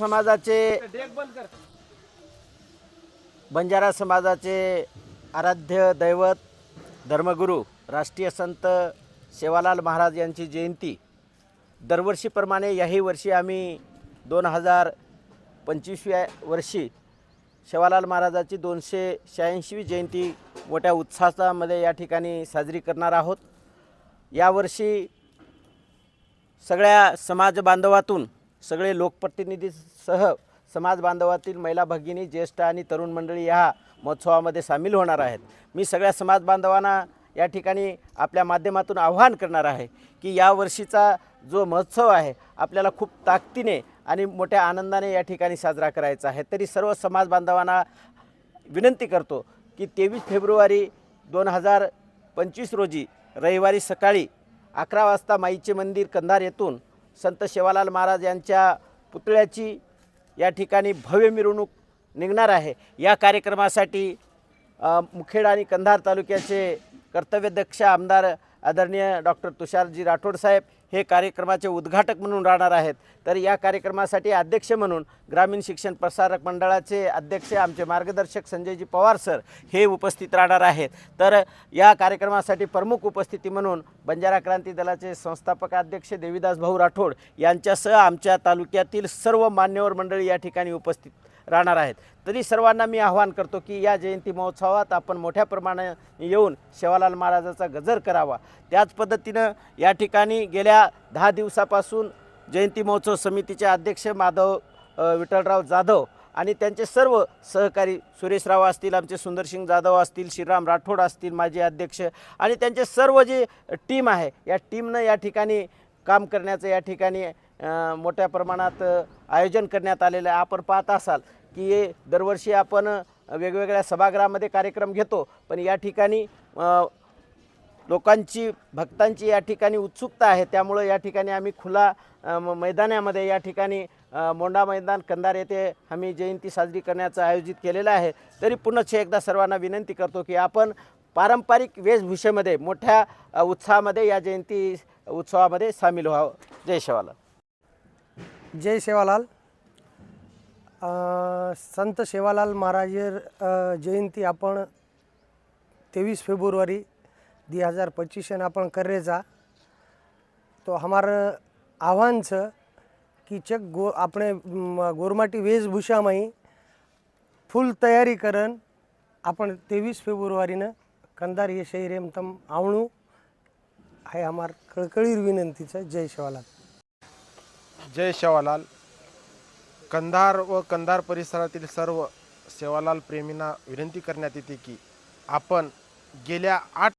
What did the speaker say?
समाजाचे बंजारा समाजाचे आराध्य दैवत धर्मगुरू राष्ट्रीय संत सेवालाल महाराज यांची जयंती. दरवर्षीप्रमाणे याही वर्षी आम्ही दोन हजार पंचवीसव्या वर्षी सेवालाल महाराजाची दोनशे शहाऐंशीवी जयंती मोठ्या उत्साहामध्ये या ठिकाणी साजरी करणार आहोत. यावर्षी सगळ्या समाज बांधवातून सगळे लोकप्रतिनिधीसह समाज बांधवातील महिला भगिनी ज्येष्ठ आणि तरुण मंडळी या महोत्सवामध्ये सामील होणार आहेत. मी सगळ्या समाज बांधवांना या ठिकाणी आपल्या माध्यमातून आव्हान करणार आहे की या वर्षीचा जो महोत्सव आहे आपल्याला खूप ताकदीने आणि मोठ्या आनंदाने या ठिकाणी साजरा करायचा आहे. तरी सर्व समाज बांधवांना विनंती करतो की तेवीस फेब्रुवारी दोन हजार पंचवीस रोजी रविवारी सकाळी अकरा वाजता माईचे मंदिर कंधार येथून संत शेवालाल महाराज यांच्या पुतळ्याची या ठिकाणी भव्य मिरवणूक निघणार आहे. या कार्यक्रमासाठी मुखेड आणि कंधार तालुक्याचे कर्तव्यदक्ष आमदार आदरणीय डॉक्टर तुषारजी राठोड साहेब हे कार्यक्रमाचे उद्घाटक म्हणून राहणार आहेत. तर या कार्यक्रमासाठी अध्यक्ष म्हणून ग्रामीण शिक्षण प्रसारक मंडळाचे अध्यक्ष आमचे मार्गदर्शक संजयजी पवार सर हे उपस्थित राहणार आहेत. तर या कार्यक्रमासाठी प्रमुख उपस्थिती म्हणून बंजारा क्रांती दलाचे संस्थापक अध्यक्ष देवीदास भाऊ राठोड यांच्यासह आमच्या तालुक्यातील सर्व मान्यवर मंडळी या ठिकाणी उपस्थित राहणार आहेत. तरी सर्वांना मी आवाहन करतो की या जयंती महोत्सवात आपण मोठ्या प्रमाणाने येऊन शेवालाल महाराजाचा गजर करावा. त्याच पद्धतीनं या ठिकाणी गेल्या दहा दिवसापासून जयंती महोत्सव समितीचे अध्यक्ष माधव विठ्ठलराव जाधव आणि त्यांचे सर्व सहकारी सुरेशराव असतील आमचे सुंदरसिंग जाधव असतील श्रीराम राठोड असतील माजी अध्यक्ष आणि त्यांचे सर्व जे टीम आहे या टीमनं या ठिकाणी काम करण्याचं या ठिकाणी मोठ्या प्रमाणात आयोजन करण्यात आलेलं आहे. आपण पाहत असाल की दरवर्षी आपण वेगवेगळ्या सभागृहामध्ये कार्यक्रम घेतो. पण या ठिकाणी लोकांची भक्तांची या ठिकाणी उत्सुकता आहे. त्यामुळं या ठिकाणी आम्ही खुला मैदानामध्ये या ठिकाणी मोंडा मैदान कंधार येथे आम्ही जयंती साजरी करण्याचं आयोजित केलेलं आहे. तरी पुनश्च एकदा सर्वांना विनंती करतो की आपण पारंपरिक वेशभूषेमध्ये मोठ्या उत्साहामध्ये या जयंती उत्सवामध्ये सामील व्हावं. जय शेवालाल. जय शेवालाल. संत सेवालाल महाराज जयंती आपण तेवीस फेब्रुवारी दी हज़ार पच्चीस आपण करेचा तो हमार आह्वान छ कि चक गो अपने गोरमाटी वेशभूषा में फुल तैयारी करन आपण तेवीस फेब्रुवारीनं कंदार हे शैरेम तम आवणू आहे हमार कळकळीर विनंतीचं जय शिवालाल. जय शेवालाल. कंधार व कंधार परिसरातील सर्व सेवालाल प्रेमींना विनंती करण्यात येते की आपण गेल्या आठ